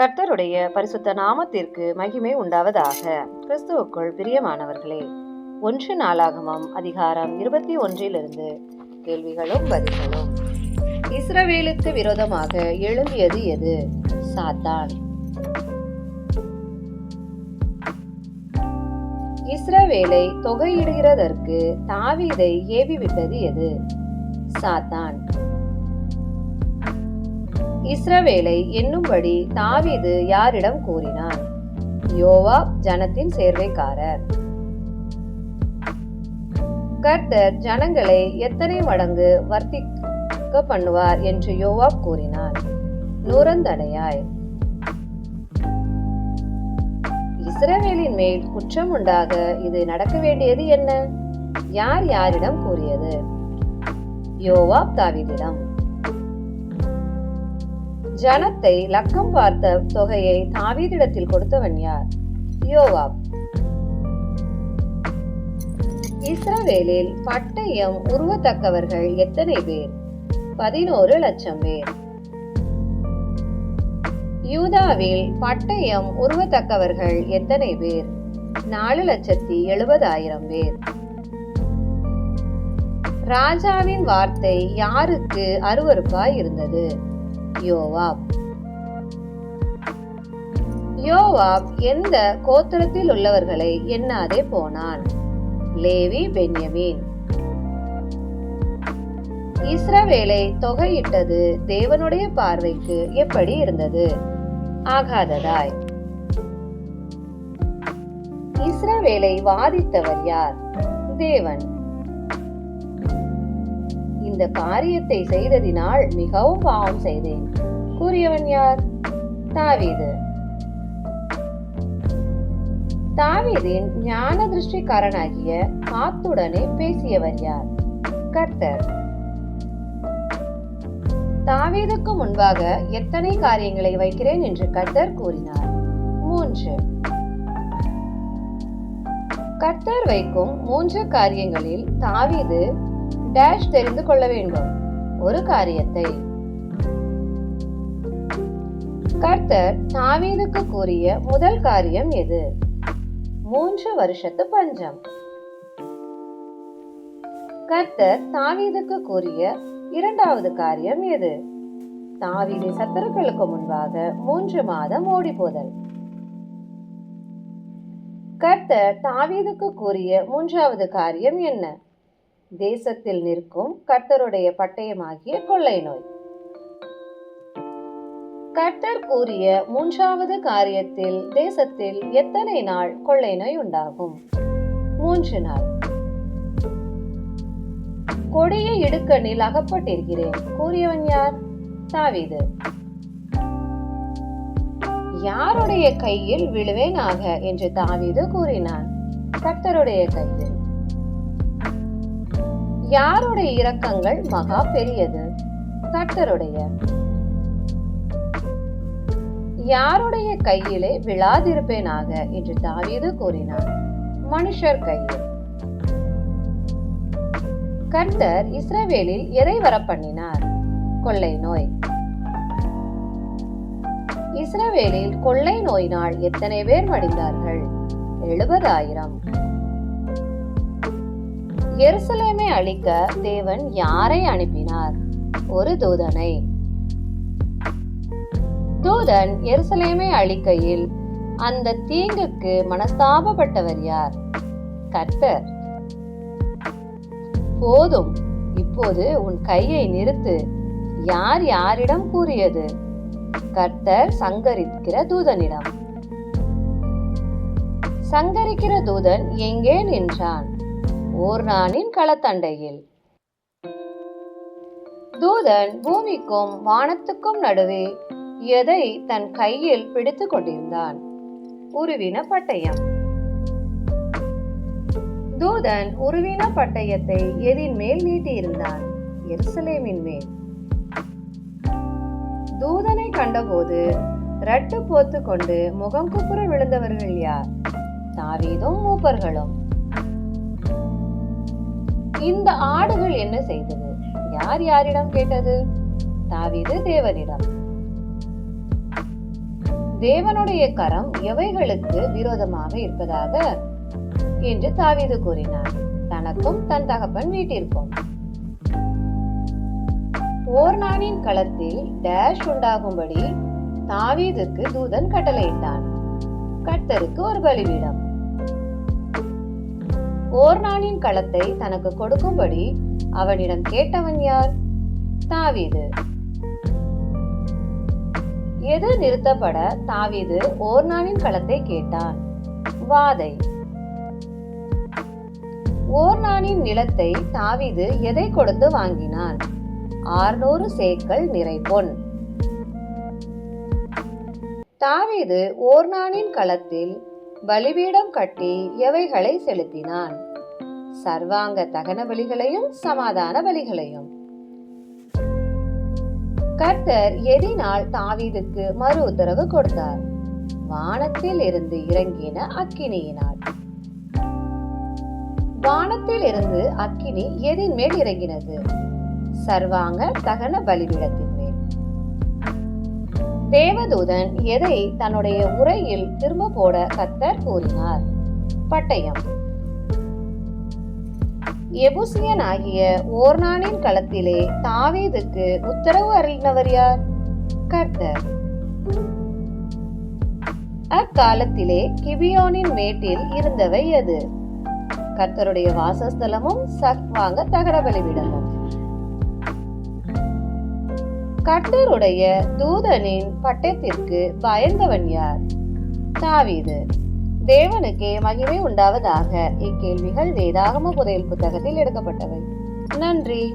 கர்த்தருடைய பரிசுத்த நாமத்திற்கு மகிமை உண்டாவதாக. கிறிஸ்துவுக்குள் பிரியமானவர்களே ஒன்று நாளாகமம் அதிகாரம் இருபத்தி ஒன்றிலிருந்து கேள்விகளும் பதில்களும். இஸ்ரவேலுக்கு விரோதமாக எழும்பியது எது? சாத்தான். இஸ்ரவேலை தொகையிடுகிறதற்கு தாவீதை ஏவிவிட்டது எது? சாத்தான். இஸ்ரவேலை என்னும்படி தாவீது யாரிடம் கூறினான் யோவாப் ஜனத்தின் சேர்வைக்காரர். கர்த்தர் ஜனங்களை எத்தனை மடங்கு வர்த்திக்க பண்ணுவார் என்று யோவாப் கூறினான் நூறந்தடையாய் இஸ்ரவேலின் மேல் குற்றம் உண்டாக இது நடக்க வேண்டியது என்ன? யார் யாரிடம் கூறியது? யோவாப் தாவீதிடம். ஜனத்தை லக்கம் பார்த்த தொகையை தாவீதிடத்தில் கொடுத்தவன் யார்? யோவாப். இஸ்ரவேலில் பட்டயம் உருவத்தக்கவர்கள் எத்தனை பேர்? பதினோரு லட்சம் பேர். யூதாவில் பட்டயம் உருவத்தக்கவர்கள் எத்தனை பேர்? நாலு லட்சத்தி எழுபதாயிரம் பேர். ராஜாவின் வார்த்தை யாருக்கு அருவருப்பாய் இருந்தது யோவாப் யோவாப் எந்த கோத்திரத்தில் உள்ளவர்களை எண்ணாதே போனான். Levi Benjamin. இஸ்ரவேலை தொகையிட்டது தேவனுடைய பார்வைக்கு எப்படி இருந்தது? ஆகாததாய். இஸ்ரவேலை வாதித்தவர் யார்? தேவன். இந்த காரியத்தை செய்ததினால் மிகவும் பாவம் செய்தேன். கூறியவன் யார்? தாவீது. தாவீதின் ஞான திருஷ்டிக்காரனாகிய காத்துடனே பேசியவர் யார்? கர்த்தர். தாவீதுக்கு முன்பாக எத்தனை காரியங்களை வைக்கிறேன் என்று கர்த்தர் கூறினார். மூன்று. கர்த்தர் வைக்கும் மூன்று காரியங்களில் தாவீது டேஷ் தெரிந்து கொள்ள வேண்டும். ஒரு காரியத்தை. கர்த்தர் தாவீதுக்கு கூறிய முதல் காரியம் எது? மூன்று வருஷத்து பஞ்சம். கர்த்தர் தாவீதுக்கு கூறிய இரண்டாவது காரியம் எது? தாவீது சத்துருக்களுக்கு முன்பாக மூன்று மாதம் ஓடி போதல் கர்த்தர் தாவீதுக்கு கூறிய மூன்றாவது காரியம் என்ன? தேசத்தில் நிற்கும் கர்த்தருடைய பட்டயமாகிய கொள்ளை நோய். கர்த்தர் கூறிய மூன்றாவது காரியத்தில் தேசத்தில் எத்தனை நாள் கொள்ளை நோய் உண்டாகும்? மூன்று நாள். கொடிய இடுக்கண்ணில் அகப்பட்டிருக்கிறேன். கூறியவன் யார்? தாவிது. யாருடைய கையில் விழுவேனாக? என்று தாவிது கூறினான். கர்த்தருடைய கையில். யாருடைய இரக்கங்கள் மகா பெரியது? கர்த்தருடைய. யாருடைய கையிலே விழாதிருப்பேனாக? என்று தாவீது கூறினார். மனுஷர் கையில். கர்த்தர் இஸ்ரவேலில் எதை வர பண்ணினார் கொள்ளை நோய். இஸ்ரவேலில் கொள்ளை நோயினால் எத்தனை பேர் மடிந்தார்கள்? எழுபதாயிரம். எருசலேமை அழிக்க தேவன் யாரை அனுப்பினார்? ஒரு தூதனை. தூதன் எருசலேமை அழிக்கையில் அந்த தீங்குக்கு மனஸ்தாபப்பட்டவர் யார்? கர்த்தர். போதும் இப்போது உன் கையை நிறுத்து. யார் யாரிடம் கூறியது? கர்த்தர் சங்கரிக்கிற தூதனிடம். சங்கரிக்கிற தூதன் எங்கே நின்றான்? ஓர் நாளின் களத்தண்டையில். தூதன் பூமிக்கும் வானத்துக்கும் நடுவே எதை தன் கையில் பிடித்துக் கொண்டிருந்தான்? உருவின பட்டயம். தூதன் உருவின பட்டயத்தை எதின் மேல் நீட்டியிருந்தான்? எருசலேமின் மேல். தூதனை கண்டபோது ரட்டு போத்து கொண்டு முகம் குப்புற விழுந்தவர்கள் யார்? தாவீதும் மூப்பர்களும். இந்த ஆடுகள் என்ன செய்தது? யார் யாரிடம் கேட்டது? தாவீது தேவனிடம். தேவனுடைய கரம் எவைகளுக்கு விரோதமாக இருப்பதாக? என்று தாவீது கூறினார். தனக்கும் தன் தகப்பன் வீட்டிற்கும். ஓர்னானின் களத்தில் டேஷ் உண்டாகும்படி தாவீதுக்கு தூதன் கட்டளையிட்டான். கர்த்தருக்கு ஒரு பலிபீடம். ஓர்னானின் களத்தை தனக்கு கொடுக்கும்படி அவனிடம் கேட்டவன் யார்? தாவீது. எது நிறுத்தப்பட தாவீது ஓர்னானின் களத்தை கேட்டான்? வாதை. ஓர்நானின் நிலத்தை தாவீது எதை கொடுத்து வாங்கினான்? ஆறுநூறு சேக்கல் நிறை பொன். தாவீது ஓர்நானின் களத்தில் பலிபீடம் கட்டி எவைகளை செலுத்தினான்? சர்வாங்க தகன பலிகளையும் சமாதான பலிகளையும். கர்த்தர் எதினால் தாவீதுக்கு மறு உத்தரவு கொடுத்தார். வானத்தில் இருந்து இறங்கின அக்கினியினால். வானத்தில் இருந்து அக்கினி எதின் மேல் இறங்கினது. சர்வாங்க தகன பலிபீடத்தின் தேவதூதன் எதை தன்னுடைய உரையில் திரும்ப போட கர்த்தர் கூறினார்? பட்டயம். எபுசியன் ஆகிய ஓர்னானின் களத்திலே தாவீதுக்கு உத்தரவு அருளினவர் யார்? கர்த்தர். அக்காலத்திலே கிபியோனின் மேட்டில் இருந்தவை எது? கர்த்தருடைய வாசஸ்தலமும் சர்வாங்க தகர பலிபீடமும் கர்த்தருடைய தூதனின் பட்டத்திற்கு பயந்தவன் யார்? தாவீது. தேவனுக்கே மகிமை உண்டாவதாக இக்கேள்விகள் வேதாகம புதையல் புத்தகத்தில் எடுக்கப்பட்டவை. நன்றி.